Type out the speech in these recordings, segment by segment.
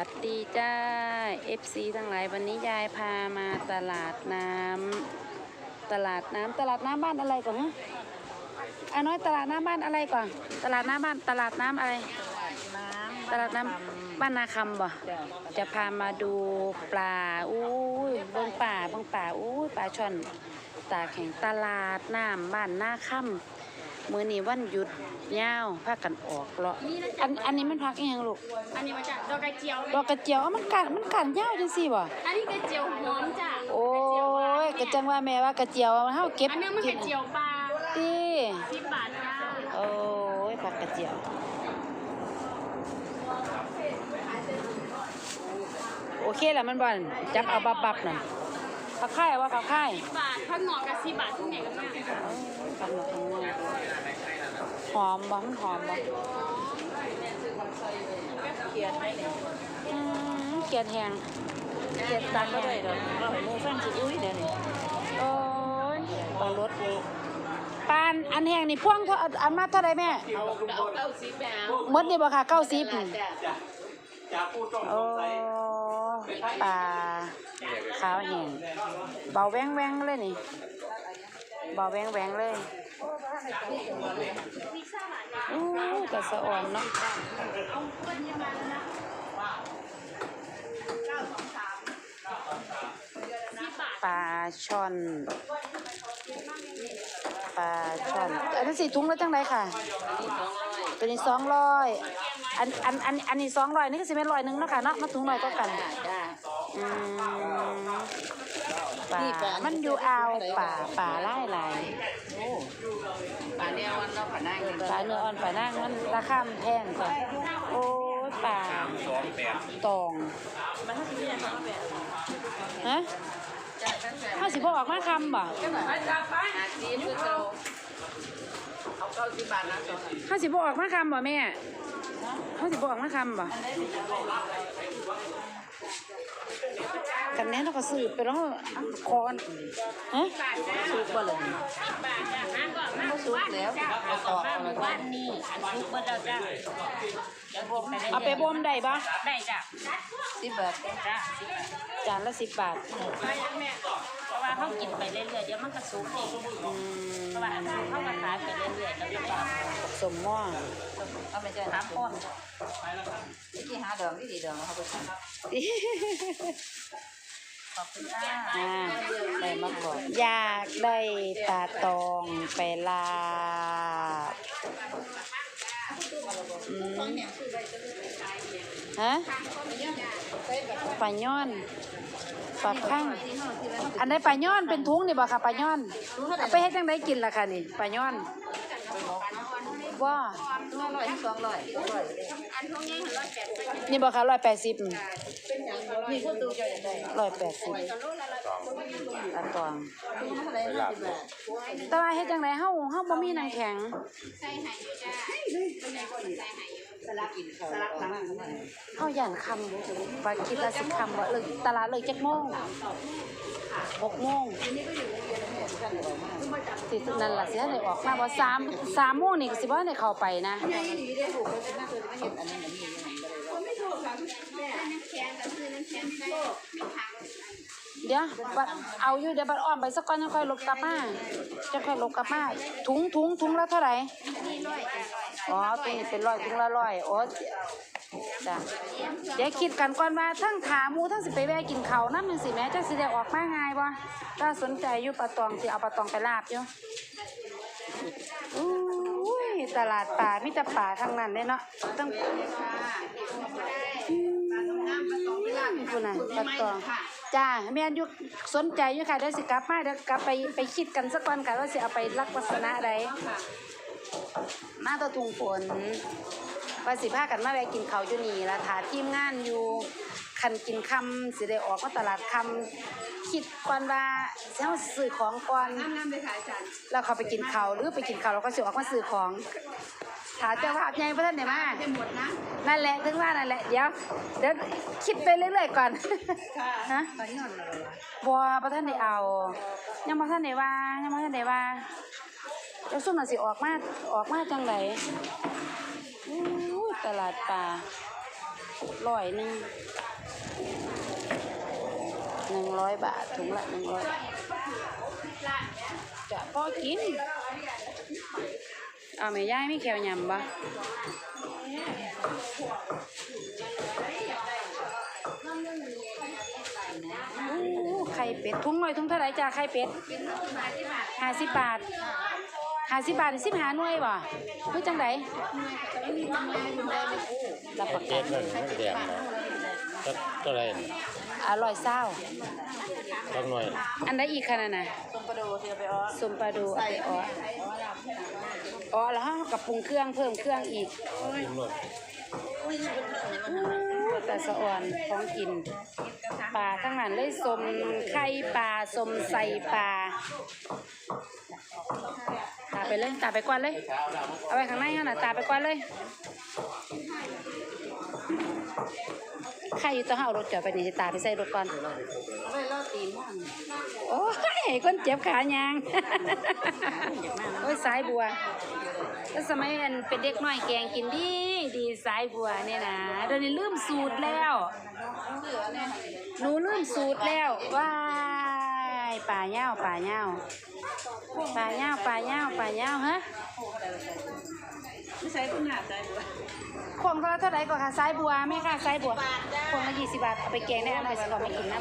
วัสดีจ้า FC ทั้งหลายวันนี้ยายพามาตลาดน้ำตลาดน้ำตลาดน้ำบ้านอะไรก่อนฮะอาน้อยตลาดน้ำบ้านอะไรก่อน ตลาดน้ำบ้านตลาดน้ำอะไร ตลาดน้ำบ้านนาคำบ่จะพามาดูปลาอู้ยบงป่าบงป่าอู้ยปลาช่อนตาแข่งตลาดน้ำบ้านนาคำ มื้อนี้วันหยุดยาวพากันออกเลาะอันอันนี้มันพักอีหยังลูกอันนี้มาจากดอกกระเจียวดอกกระเจียวเอามันกัดมันกัดยาวจังซี่บ่อันนี้กระเจียวหอมจ้ะโอ้ยกระจังว่าแม่ว่ากระเจียวเฮาเก็บอันนึงมันกระเจียวปลาติสิบบาทจ้าโอ้ยผักกระเจียวโอเคแล้วมันบ่นจับเอาบับบับๆนั่น ผักไข่เอาว่าผักไข่สิบาทข้างนอกกับสิบบาททุกอย่างกันมากฟังหน่อยหอมบ่มันหอมบ่เขียนไม่เลยอืมเกียดแหงเกียดตันแหงเราเนื้อฟันจิอุ้ยเดี๋ยวนี้โอ้ยปลารสปานอันแห้งนี่พ่วงเท่าอันมาเท่าใดแม่เอาเก้าสิบแบงหมดนี่บ่ค่ะเก้าสิบจ้ะจากผู้ต้องสโอ้งสัย ปลาขาวแห้งเบาแวงแวงเลยนี่เบาแวงแวงเลยอู้กระสะอ่อนเนาะปลาช่อนปลาช่อนอันนี้สี่ถุงแล้วจังไรค่ะ ตัวนี้สองร้อย อันอันอันอันนี้สองร้อยนี่ก็สิเป็นร้อยหนึ่งเนาะค่ะเนาะมาถุงหน่อยก็กันจ้าอืมป่ามันอยู่อ่าวป่าป่าไล่ลายปลาเนี้ยวันเราผ่านได้เงินป่าเนื้ออ่อนป่านั่งมันราคามันแพงจ้ะโอ้ยป่าสองแปดตองมันถ้าที่นี่เขาก็แบบฮะจ้าตั้งแต่ห้าสิบออกมาคำบ่ก็แบบอาชีพคือเราเอาเก้าสิบบาทนะสองห้าสิบออกมาคำบ่แม่ ห้าสิบออกมาคำบ่กันแน่เราก็สืบไปแล้วคอนฮะสุกบ่เลยบาทจ้ะห้าก่อนมาสุกแล้วเอาต่อมาบ้านนี่อันสุกบ่แล้วจ้ะยังบ่ได้เอาไปบ่มได้ปะได้จ้ะสิบบาทจ้ะจานละสิบบาทไม่ยังแม่เพราะว่าเขากินไปเรื่อยๆเดี๋ยวมันก็สุกเองอืมเพราะว่าอันนั้นเขาก็ขายไปเรื่อยๆแล้วก็ สมหม้อเอาไปเจอน้ำข้นที่หาดอกที่ดีดอกเขาไปทำขอบคุณจ้าอ่าได้มาบอกอยากได้ปลาตองไปลาบอืมฮะปลาย่อนปลาข้างอันไหนปลาย่อนเป็นทุงนี่บ่ค่ะปลาย่อนเอาไปให้จังไดกินล่ะค่ะนี่ปลาย่อน ว่าตัวร้อยสองร้อยนี่บ่ค่ะร้อยแปดสิบนี่คือตัวใหญ่ได้ร้อยแปดสิบปลาตองแต่ว่าเฮ็ดจังไดเฮาเฮาบ่มีน้ำแข็งสลักกินเขา สลักหลังเฮาย่านคำว่าคิดว่าสิคำว่าเลิกตลาดเลิกจักโมง6โมงสินั่นล่ะสิให้ได้ออกมาบ่3 3โมงนี่ก็สิบ่ได้เข้าไปนะเดี๋ยวบัดเอาอยู่เดี๋ยวบัดอ้อมไปสักก่อนจะค่อยลบกลับมาจะค่อยลบกลับมาถุงถุงถุงละเท่าไหร่ อ๋อตัวนี้เป็นร้อยถุงละร้อยโอ้จ้ะเดี๋ยวคิดกันก่อนว่าทั้งขาหมูทั้งสิไปแวะกินเขาวน้ำมันสิแม่จังสิได้ออกมาง่ายบ่ถ้าสนใจอยู่ปลาตองสิเอาปลาตองไปลาบอยู่อุ้ยตลาดป่ามีแต่ป่าทั้งนั้นเลยเนาะตั้งคุณน่ะปลาตองจ้าแม่นอยู่สนใจอยู่ค่ะเดี๋ยวสิกลับมาเดี๋ยวกลับไปไปคิดกันสักวันค่ะว่าสิเอาไปรักลักษณะใด มาตะทุงฝนว่าสิพากันมาแวะกินข้าวอยู่นี่ละถาทีมงานอยู่คันกินคำสิได้ออกมาตลาดคำคิดก่อนว่าสิเฮาซื้อของก่อนน้ำไปขายจานแล้วเขาไปกินข้าวหรือไปกินข้าวเราก็สิออกมาซื้อของถาเจ้าภาพใหญ่บ่ทันได้มาจะหมดนะ นั่นแหละถึงว่านั่นแหละเดี๋ยวเดี๋ยวคิดไปเรื่อยๆก่อนฮะ ตอนนี้นอนเลยบัวประท่านได้เอา ยังประท่านได้ว่ายังประท่านได้ว่า เดี๋ยวซุ่มน่ะสิออกมาออกมาจังไดอู้ยตลาดป่าร้อยหนึ่งหนึ่งร้อยบาทถุงละหนึ่งร้อยจะพอกิน เอาไม่ย่ายไม่แขวยำบ่ไข่เป็ดถุงหน่อยถุงเท่าไรจ้าไข่เป็ดห้าสิบบาท ห้าสิบบาทสิบห้าหน่วยบ่เฮ้ยจังไดรับประเจ็กัดนนั่นไม่แดงเนาะก็ก็ไรอร่อยเศร้าสักหน่อย อันใดอีกขนาดน่ะส้มปลาโดเทียไปอ้อสมปลาดูเอาไปอ๋ออ๋อแล้วฮะกับปรุงเครื่องเพิ่มเครื่องอีกกินหมดอู้แต่สะอ่อนของกินปลาทั้งนั้นเลยสมไข่ปลาสมใส่ปลาตา ไปเลยตาไปกวนเลย เอาไว้ข้างในนั่นนะตาไปกวนเลยใครอยู่ต้องเอารถจอดไปนี่ให้ตาไปใส่รถก่อนเล่าตีนมั่งโอ้ยคนเจ็บขายางโอ้ยสายบัวแล้วสมัยอันเป็นเด็กน้อยแกงกินดีดีสายบัวเนี่ยนะเดี๋ยวนี้ลืมสูตรแล้วหนูลืมสูตรแล้วว้ายป่าเง่าป่าเง่า ป่าเง่าป่าเง่าป่าเง่าฮะไม่ใช่คุณหาใจบัวคงก็เท่าไหร่ก็ค่ะสายบัวแม่ค่ะสายบัวคงละยี่สิบบาทเอาไปแกงได้อร่อยสิบอกมากินน้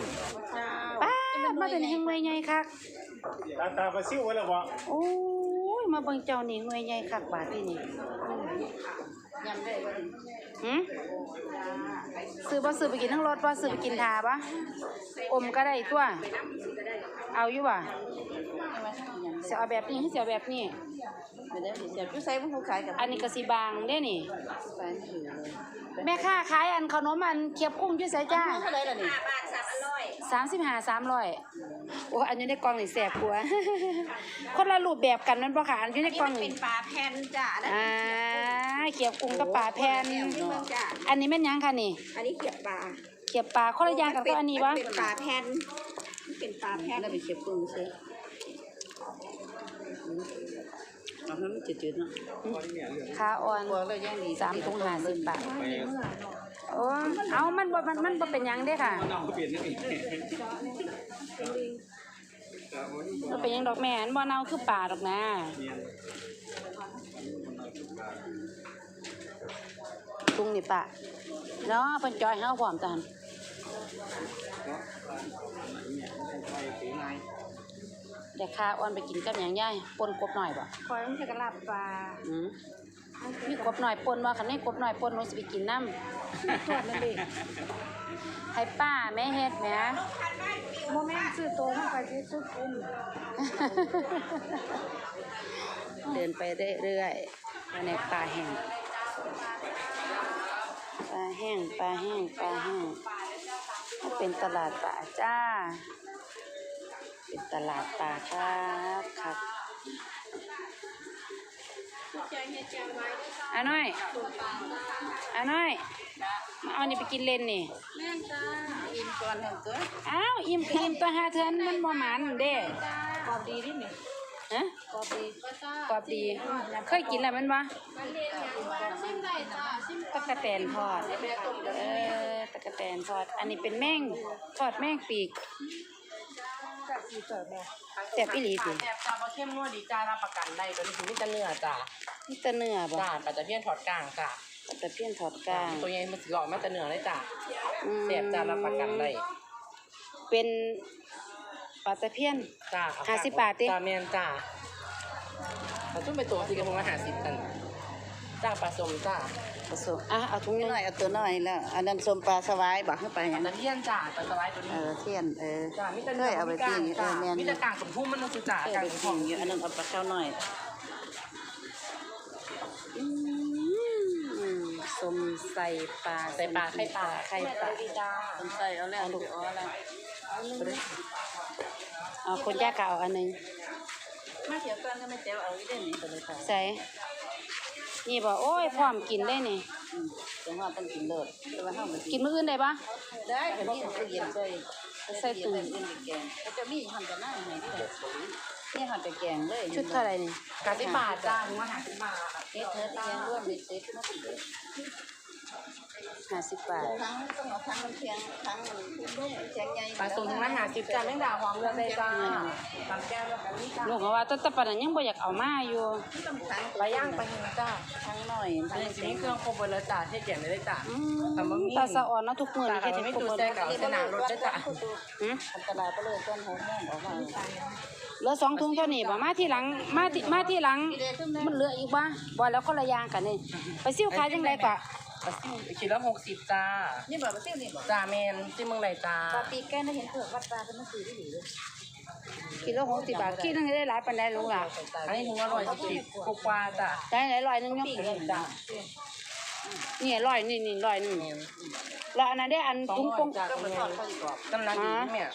ำป้าดมาแต่นี่ยังเมื่อยไงคักตาตาไปซิ่วไว้แล้วบ่โอ้ยมาเบิ่งเจ้านี่หน่วยใหญ่คักบาทที่นี่ยำได้บ่ถึง หืมซื้อบ่ซื้อไปกินทั้งรถบ่ซื้อไปกินทาบ่อมก็ได้ตัว เอาอยู่บ่สิเอาแบบนี้หรือสิเอาแบบนี้ ไม่ได้เสียบอยู่ใส่มันคงขายกับอันนี้ก็สิบางเด้นี่ใส่ถือเลยแม่ค้าขายอันขนมอันเคียบกุ้งอยู่ไสจ้า เท่าไรล่ะนี่สาม สิบห้าสามร้อยโอ้อันอยู่ในกล่องนี่แสบกว่าคนละรูปแบบกันนั่นบ่ค่ะอันอยู่ในกล่องเป็นี่นปลาแผ่นจ้ะนะอ่าเขียบกุ้งกับปลาแผ่นจ้ะอันนี้แม่นหยังค่ะนี่ อันนี้เขียบปลาเขียบปลาคนละอย่างกันก็อันนี้วะเป็นปลาแผ่นเป็นปลาแผ่นแล้วไปเขียบปรุงซื้อเอาให้มันจืดๆเนาะขาอ่อนกลัวเลยยังดีสามถุงห้าสิบบาทโอ้ เอามันบ่มันมันบ่เป็นหยังเด้ค่ะน้องเปลี่ยนนี่นี่มันเป็นหยังดอกแม่นบ่เน่าคือปลาดอกนะตุงนี่ปะเนาะเพิ่นจอยเฮาพร้อมตาหั่นเดี๋ยวขาอ่อนไปกินกับหยังยายปนกบหน่อยบ่คอยมันจะกระลาบปลาอืม มีกบหน่อยปนว่าคันนี้กบหน่อยปนหนูสิไปกินน้ำทอดมันดิให้ป้าแม่เฮ็ดแหมโมแม่ซื้อโตมาไปซื้อซุปอุ้มเดินไปเรื่อยๆภายในป่าแห้งปลาแห้งปลาแห้งปลาแห้งมันเป็นตลาดป่าจ้า เป็นตลาดป่าครับครับ อาน้อยอาน้อยมาเอานี่ไปกินเล่นนี่แม่จ้าอิ่มก่อนหนึ่งตัวอ้าวอิ่มก็อิ่มตัวหาเทินมันบ่หมันเด้กรอบดีที่หนึ่งฮะกรอบดีกรอบดีเคยกินแล้วมันบ่ชิมได้จ้าชิมตะกะแตนทอดเออตะกะแตนทอด อันนี้เป็นแม่งทอดแม่งปีก กับสีเสิร์ฟแม่แต่อีหลีติแซ่บจ้าบ่เข้มงวดดีจ้ารับประกันได้ตัวนี้คือมีแต่เนื้อจ้านี่แต่เนื้อบ่จ้าปลาตะเพียนทอดกลางจ้าตะเพียนทอดกลางตัวใหญ่มันสิหลอกมาแต่เนื้อเลยจ้าอืมแซ่บจ้ารับประกันได้เป็นปลาตะเพียน จ้าห้าสิบบาทติ จ้าแม่นจ้าเขาตุ้มไปตัวที่กระพงละห้าสิบกันจ้าปลาส้มจ้า ผสมอะเอาถุงหนึงหน่อยเอาตัวหน่อยแล้วอันนั้นส้มปลาสวายบอกให้ไปปอย่างลาตะเพียนจ้าปลาสไลด์ตัวเอนี้อเทียนเออจ้ามีแต่เคเนื้อยเอาไปมีกลาปิ้งงเอจ้าอแม่นมีแต่กลางสมพุ่มมันนั่นคือจ้าเออกลางไปสมปิ้พุ่งมอยู่อันนั้นเอาปลาเข้าหน่อยอืมสมใส่ปลาใส่ปลาไข่ปลาไข่ปลาจ้าคนใส่เอาแล้วลูกเอาแล้วเอาคนยากก็เอาอันหนึง มาเขียวกันก็ไม่เจียวเอาอีเด่นนี่ตัวเลยค่ะใส่นี่บ่โอ้ยพร้อมกินได้นี่อืมจังหวะต้องกินเลิศแต่ว่าเฮามันกินมื้ออื่นได้ปะได้เดี๋ยวนี้ตู้เย็นใส่ใส่ตู้เย็นแกงก็จะมีหั่นจะหน้าให้ที่ไหนนี่หั่นจะแกงเลยชุดเท่าไหร่นี่ กาสิบบาทจ้าถึงว่าห้าสิบบาทเฮ็ดเธอแกงร่วมในเซ็ตมาสิ ห้าสิบบาททั้งต้องเอาทั้งมันเพียงทั้งมันลูกเพียงใหญ่ปลาสูงถุงละหาสิบจ้าแมงดาหอมเลือกได้จ้าตามแก้วแล้วกันนี่จ้าลูกก็ว่าแตแต่ปานนั้นยังบ่อยากเอามาอยู่ต้องทั้งปลาย่างปลาหินจ้าทั้งหน่อยอันนี้สิมีเครื่องครบหมดแล้วจ้าที่เขียนไม่ได้จ้าอืแต่บ่มีตาสะอ่อนเนาะทุกมื้อจ้านี่ก็เฮ็ดจะให้ไม่ครบดูหมดแซ่กับสนามรถได้จ้าหึอันตรายไปเลยต้นหัวแม่ออกมาเหลือสองถุงเท่านี้บ่มาที่หลังมาที่มาที่หลังมันเหลืออีกบ่บ่แล้วคนละอย่างกันนี่ไปซิ่วขายจังไดก็ ปลาซิ่วคิดละหกสิบจ้า นี่บอกว่าเตี้ยนี่บอกจ้าเมนที่เมืองไหนจ้าปลาปีแก้ได้เห็นเผือกวัดปลาเป็นหนังสือที่ดีเลยกิโล60บาทกินนึงได้หลายปานใดลุงล่ะอันนี้ถุงละร้อยสิบกว่าๆจ้าได้หลายร้อยหนึงเนาะจ้านี่ร้อยนี่นี่ร้อยหนึงแล้วอันนั้นได้อันสองถุงร้ปองยจ้าตัวนี้กำลังดีเนี่ย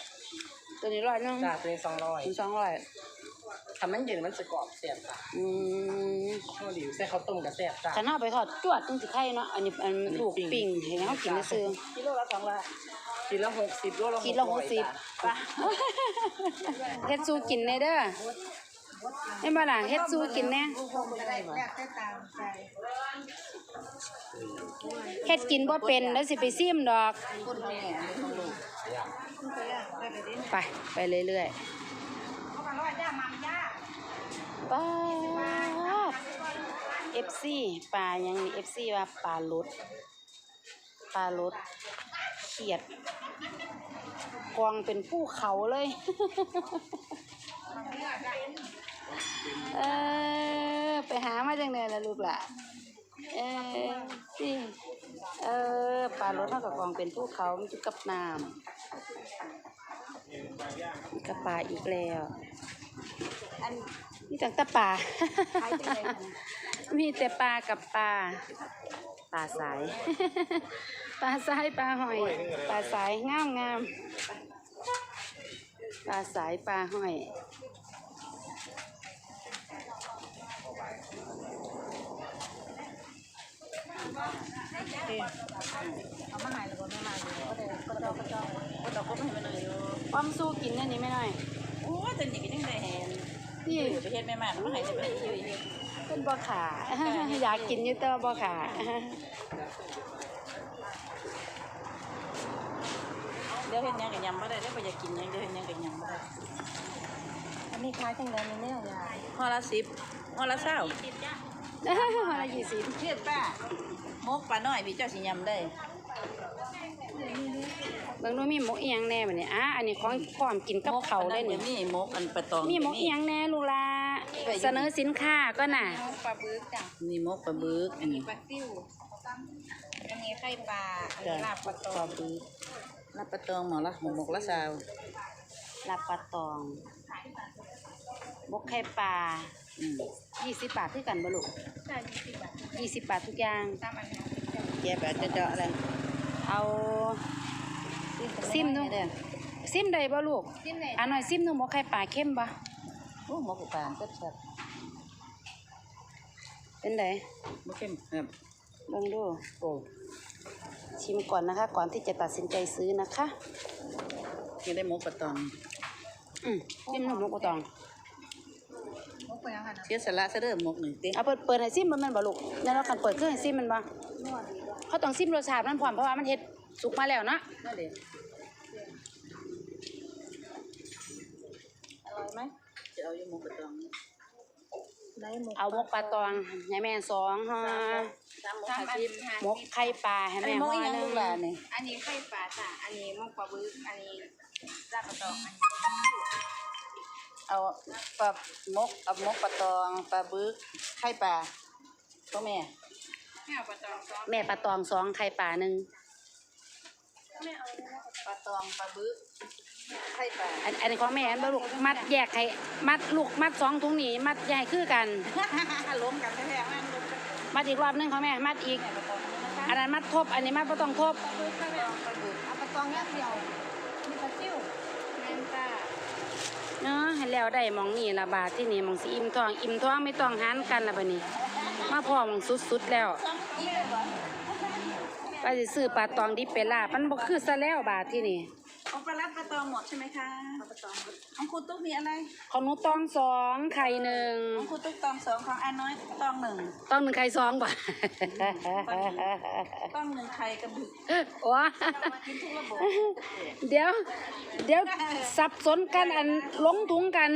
ตัวนี้ร้อยหนึงจ้าตัวนี้สองร้อยถึงสองร้อย ทำมันเย็นมันจะกรอบแซ่บจ้าอืมข้าวดิวใส่ข้าวต้มกับแซ่บจ้าคันเอาไปทอดจวดจังสิไข่เนาะอันนี้อันลูกปิ้งให้เฮากินซื่อกิโลละสองร้อยกินละหกสิบโลละกินละ60ป่ะเฮ็ดสู้กินแน่เด้อเห็นบ่ล่ะเฮ็ดสู้กินแน่อะไรอยากได้ตามใจเฮ็ดกินบ่เป็นแล้วสิไปซิมดอกคนแม่อันนี้ของลูกคุณไปอะไปไปดิไป ไปเรื่อยเขาบอกว่าย่า ป้าเอฟซีปลายังมีเอฟซีว่าปลาลดปลาลดเขียด กองเป็นภูเขาเลย เออ ไปหามาจังไดล่ะลูกล่ะ เออสิเออปลารถเท่ากับกองเป็นภูเขามันอยู่กับน้ำมีกับปลาอีกแล้ว อันมีแต่แต่ปลาขายจังได๋มีแต่ปลากับปลา ปลาสาย ปลาสายปลาหอย ปลาสายงามงามปลาสายปลาหอย เอามาให้แล้วก็ไม่มาอยู่ก็ได้ก็เจ้าก็เจ้าก็ดอกก็ไม่ให้มันเลยอยู่ความสู้กินได้นี่ไม่น้อยโอ้ยแต่นี่ก็ยังได้เห็นนี่อยู่ไปเฮ็ดแม่มามาให้จะไปอยู่อีกเป็นบ่ขาอยากกินอยู่แต่ว่าบ่ขาเดี๋ยวเฮ็ดหยังก็ยำบ่ได้เดี๋ยวบ่อยากกินหยังเดี๋ยวเฮ็ดหยังก็ยำบ่ได้อันนี้ขายจังได๋นี่แนวยายห่อละ10ห่อละ20วันละยี่สิบเทียดป้าห มกปลาน้อยพี่เจ้าสิยำได้เบิ่งดูมีหมกอีหยังแน่บัดนี้อะอันนี้ของพร้อมกินกับเขาวได้นี่มีหมกอันปลาตองมีหมกอีหยังแน่ลูกลาเสนอสินค้าก็น่ะ ปลาบึกจ้ะนี่หมกปลาบึกอันนี้ปลาซิ่วอันนี้ไข่ปลาอันนี้ลาบปลาตองลาบปลาตองหมอละหมกละสาว ลาบปลาตอง หมกไข่ปลาอืมยี่สิบบาทคือกันบ่ลูกใช่ยี่สิบบาทยี่สิบบาททุกอย่างตามอันนี้แย่แบบจะเจาะอะไรเอาซิมดูเด้อซิมได้บ่ลูกซิมไหนอันหน่อยซิมดูหมกไข่ปลาเข้มบ่โอ้หมกปลาแซ่บเป็นไดๆหมกเข้มครับเบิ่งดูโอ้ชิมก่อนนะคะ ก่อนที่จะตัดสินใจซื้อนะคะยังได้หมกปลาตองอืมซิมดูหมกปลาตอง เสียสละซะเด้อหมกหนึ่งเต้เอาเปิดเปิดให้ซิมมันแม่นบ่ลูกแล้วเรากันเปิดเครื่องให้ซิมมันบ่เขาต้องซิมรสชาติมันพร้อมเพราะว่ามันเฮ็ดสุกมาแล้วเนาะนั่นเด้อร่อยไหมจะเอาอยู่หมกปลาตองได้หมกเอาหมกปลาตองให้แม่สองห่อตามหมกหาสิบหมกไข่ปลาให้อันแม่นี้หมห่กออีหยังหนึลูงกหลานนี่อันนี้ไข่ปลาจ้ะอันนี้มกปลาบึกอันนี้ลาบปลาตองอันนี้ เอาปลาหมกเอาหมกปลาตองปลาบึกไข่ปลาพ่อแม่ แม่เอาปลาตองซอสแม่ปลาตองสองไข่ปลาหนึ่งปลาตองปลาบึกไข่ปลาอันอันนี้ของแม่อันบ่ลูกมัดแยกให้มัดลูกมัดสองถุงนี้มัดใหญ่คือกัน ล้มกันแท้ๆมันล้มกันมัดอีกรอบหนึงของแม่มัดอีกปลาตองนะคะอันนั้นมัดทบ อันนี้มัดบ่ต้องทบ ปลาบึกปลาตองปลาบึกเอาปลาตองอย่างเดียวมีปลาซิ่วแม่นจ้า เนาะให้แล้วได้หมองนี่ละบาทที่นี่หมองสิอิ่มท้อง อิ่มท้องไม่ต้องหันกันละบัดนี้ มาพอหมองสุดๆแล้วอีกเลยบ่ว่าสิซื้อปลาตองดิบไปลาบมันบ่คือซะแล้วบาทที่นี่ เอาปลาลัดปลาตองหมดใช่ไหมคะปลาตองของคุณตุ๊กมีอะไร ของหนูตองสองไข่หนึ่งของคุณตุ๊กตองสองของอาน้อยตองหนึ่งตองหนึ่งไข่สองบ่ตองหนึ่งไข่กระบึกโอ้กินทุกระบบเดี๋ยว เดี๋ยวสับสนกันอันลงถุงกัน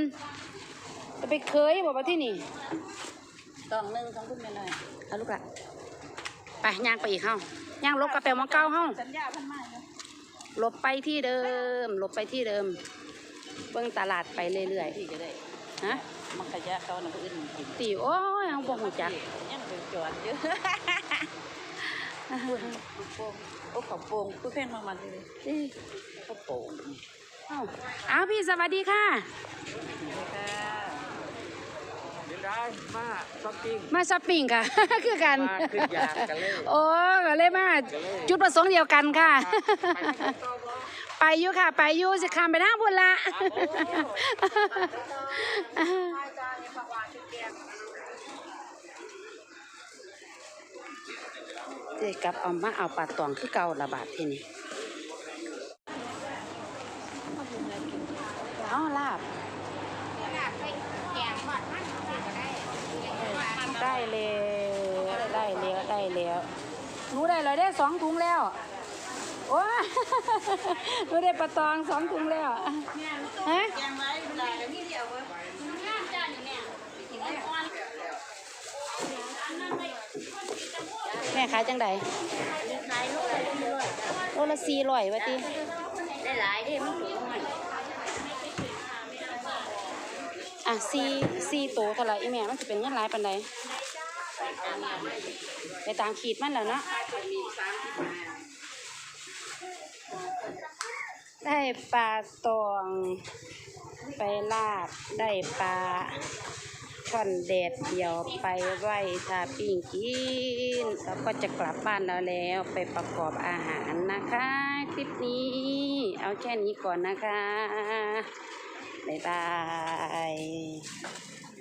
จะไปเคยบอกว่าที่นี่ตองหนึ่งของคุณแม่หน่อยเอาลูกละไปย่างไปอีกเฮ้าย่างลบกระเป๋ามาเก้าเฮ้าสัญญาพันไม้นะ หลบไปที่เดิม หลบไปที่เดิม เบิ่งตลาดไปเรื่อยที่ก็ได้ๆฮะมันขยะเขาน่ะผู้อื่นกินตีโอ้ยเอาบ่หูจักยังเป็นจอดเยอะโป่งโอ้เขาโป่งผู้เพ่นมามันเลยเอ้ยเขาโป่งเอาเอาพี่สวัสดีค่ะค่ะเดี๋ยว ได้มาช้อปปิ้ง มาช้อปปิ้งค่ะ คือกัน มาขึ้นยางกันเลยโอ้ก็เลยมาจุดประสงค์เดียวกันค่ะไปอยู่ค่ะ ไปอยู่สิคามไปทางพุ่นละ เจ๊กลับเอามาเอาปลาตองคือเก่าละบาทที่นี่เอาลาบ ได้แล้วได้แล้วได้แล้วหนูได้เลยได้สองถุงแล้วโอ้หนูได้ปลาตองสองถุงแล้วฮะแกงไว้เวลาเดี๋ยวนี้เดียวเว้ยแม่ขายจังใดโลละสี่ร้อยวะติได้หลายเด้มัน อะสี่สี่โตเท่าไหร่อีแม่มันจะเป็นเงินหลายปันใดไปตามขีดมันแล้วเนาะได้ปลาตองไปลาบได้ปลาช่อนแดดเดียวไปไหว้ทาปิ้งกินแล้วก็จะกลับบ้านแล้วแล้วไปประกอบอาหารนะคะ คลิปนี้ เอาแค่นี้ก่อนนะคะ บ๊ายบาย